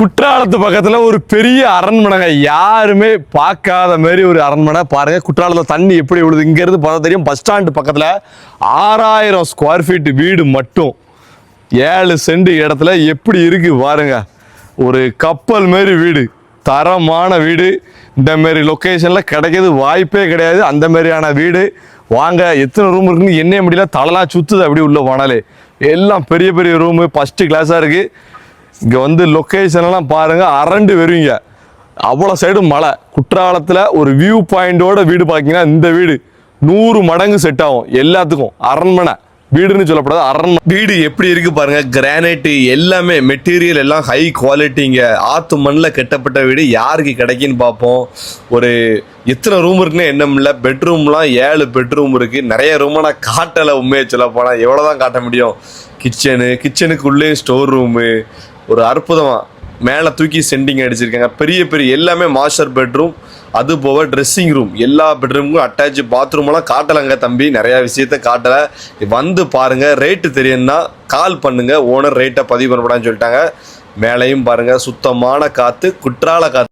குற்றாலத்து பக்கத்தில் ஒரு பெரிய அரண்மனைங்க. யாருமே பார்க்காத மாதிரி ஒரு அரண்மனை. பாருங்கள் குற்றாலத்தில் தண்ணி எப்படி விழுது? இங்கேருந்து பார்த்தா தெரியும் பஸ் ஸ்டாண்டு பக்கத்தில் ஆறாயிரம் ஸ்கொயர் ஃபீட் வீடு மட்டும். ஏழு சென்ட் இடத்துல எப்படி இருக்குது பாருங்க. ஒரு கப்பல் மாரி வீடு. தரமான வீடு. இந்த மாரி லொக்கேஷனில் கிடைக்கிறது வாய்ப்பே கிடையாது. அந்த மாதிரியான வீடு. வாங்க எத்தனை ரூம் இருக்குன்னு என்ன முடியல தலைலாம் சுற்றுது அப்படி உள்ள போனாலே. எல்லாம் பெரிய பெரிய ரூமு ஃபஸ்ட்டு கிளாஸாக இருக்குது இங்கே வந்து லொக்கேஷன் எல்லாம் அரண்டு வருவீங்க அவ்வளோ சைடு மலை. குற்றாலத்தில் ஒரு வியூ பாயிண்டோட வீடு பார்த்தீங்கன்னா இந்த வீடு. நூறு மடங்கு செட் ஆகும் எல்லாத்துக்கும். அரண்மனை. வீடுன்னு சொல்லப்படாது அரண்மனை. வீடு எப்படி இருக்கு பாருங்க கிரானைட்டு எல்லாமே மெட்டீரியல் எல்லாம் ஹை குவாலிட்டிங்க ஆத்து மண்ணில் கட்டப்பட்ட வீடு யாருக்கு கிடைக்குன்னு பார்ப்போம். ஒரு எத்தனை ரூம் இருக்குன்னு என்ன இல்லை. பெட்ரூம்லாம் ஏழு பெட்ரூம் இருக்குது நிறைய ரூமை நான் காட்டலை உண்மையை சொல்ல போனால் எவ்வளோதான் காட்ட முடியும்? கிச்சனு கிச்சனுக்குள்ளேயும் ஸ்டோர் ரூமு ஒரு அற்புதமாக மேலே தூக்கி சென்டிங் அடிச்சிருக்காங்க. பெரிய பெரிய எல்லாமே மாஸ்டர் பெட்ரூம் அது போக ட்ரெஸ்ஸிங் ரூம் எல்லா பெட்ரூமுக்கும் அட்டாச் பாத்ரூம்லாம் காட்டலைங்க தம்பி. நிறையா விஷயத்த காட்டலை. வந்து பாருங்கள் ரேட்டு தெரியும்னா கால் பண்ணுங்கள் ஓனர் ரேட்டை பதிவு பண்ணப்படான்னு சொல்லிட்டாங்க. மேலேயும் பாருங்கள் சுத்தமான காற்று குற்றால காற்று